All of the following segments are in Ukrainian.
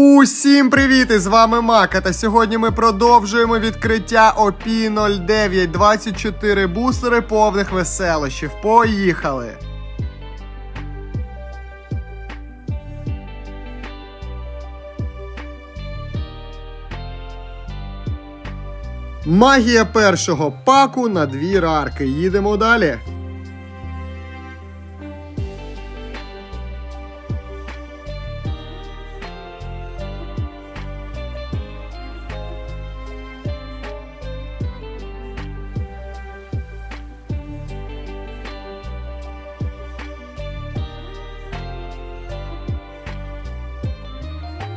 Усім привіт! І з вами Мака. Та сьогодні ми продовжуємо відкриття OP 09 24 бустери повних веселощів. Поїхали! Магія першого паку на дві рарки. Їдемо далі.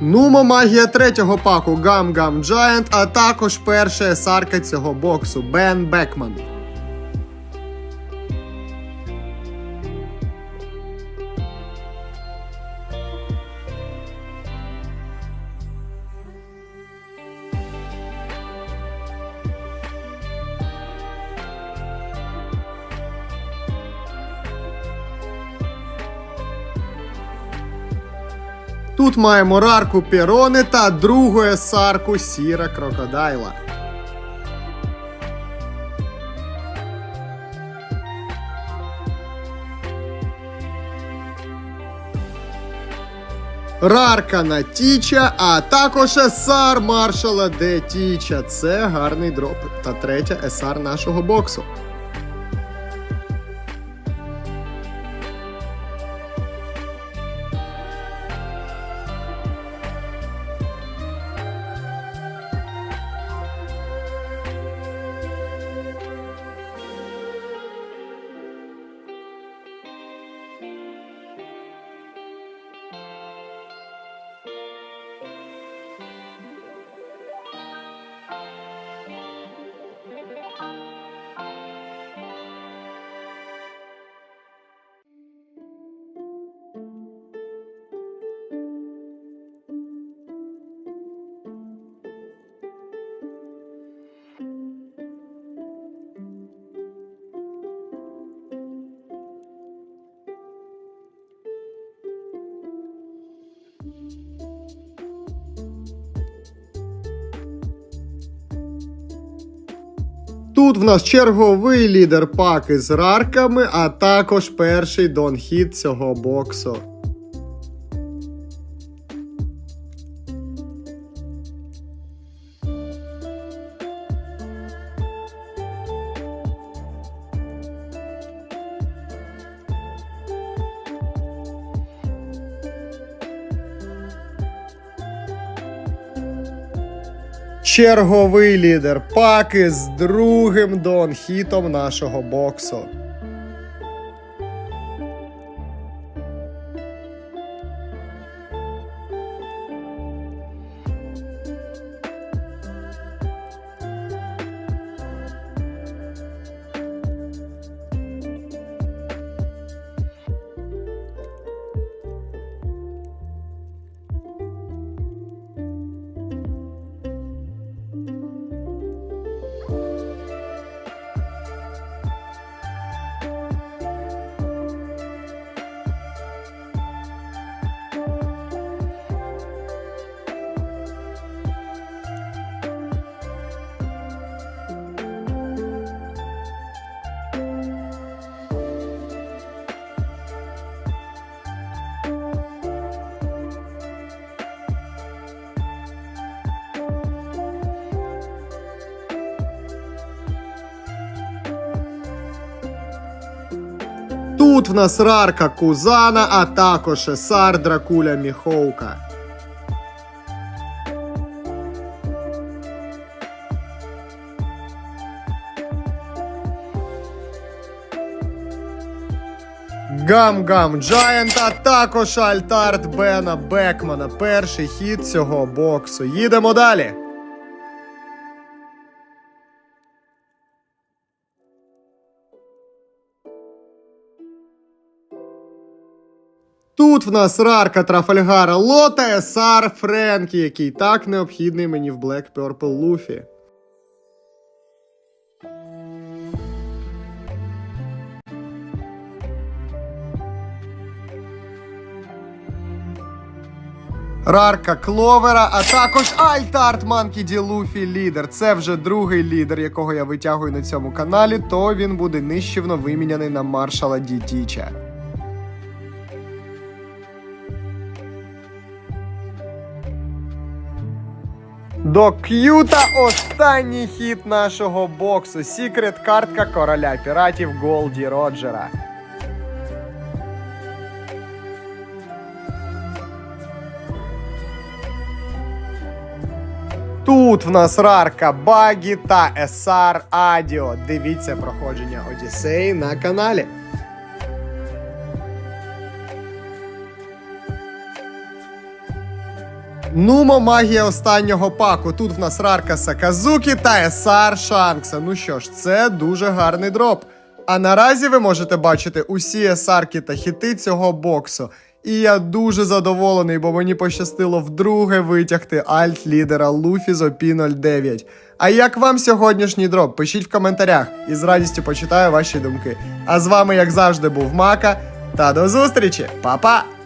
Нумо магія третього паку Гам Гам Джайант, а також перша есарка цього боксу Бен Бекман. Тут маємо рарку Пірони та другу есарку Сіра Крокодайла. Рарка на Тіча, а також есар маршала Де Тіча. Це гарний дроп. Та третя есар нашого боксу. Тут в нас черговий лідер паки з рарками, а також перший донхід цього боксу. Черговий лідер паки з другим донхітом нашого боксу. Тут в нас рарка Кузана, а також есар Дракуля Міховка. Гам-гам Giant, а також Альтарт Бена Бекмана. Перший хід цього боксу. Їдемо далі. Тут в нас рарка Трафальгара Лота, Есар Френкі, який так необхідний мені в Black Purple Луфі. Рарка Кловера, а також Альтарт Манкі Ді Луфі лідер. Це вже другий лідер, якого я витягую на цьому каналі, то він буде нищівно виміняний на маршала Дітіча. До К'юта останній хід нашого боксу. Сікрет картка короля піратів Голді Роджера. Тут в нас рарка Багі та Есар Адіо. Дивіться проходження Одіссеї на каналі. Нумо магія останнього паку. Тут в нас рарка Саказукі та Есар Шанкса. Ну що ж, це дуже гарний дроп. А наразі ви можете бачити усі есарки та хіти цього боксу. І я дуже задоволений, бо мені пощастило вдруге витягти альт лідера Луфі з OP 09. А як вам сьогоднішній дроп? Пишіть в коментарях і з радістю почитаю ваші думки. А з вами, як завжди, був Мака. Та до зустрічі, Па-па!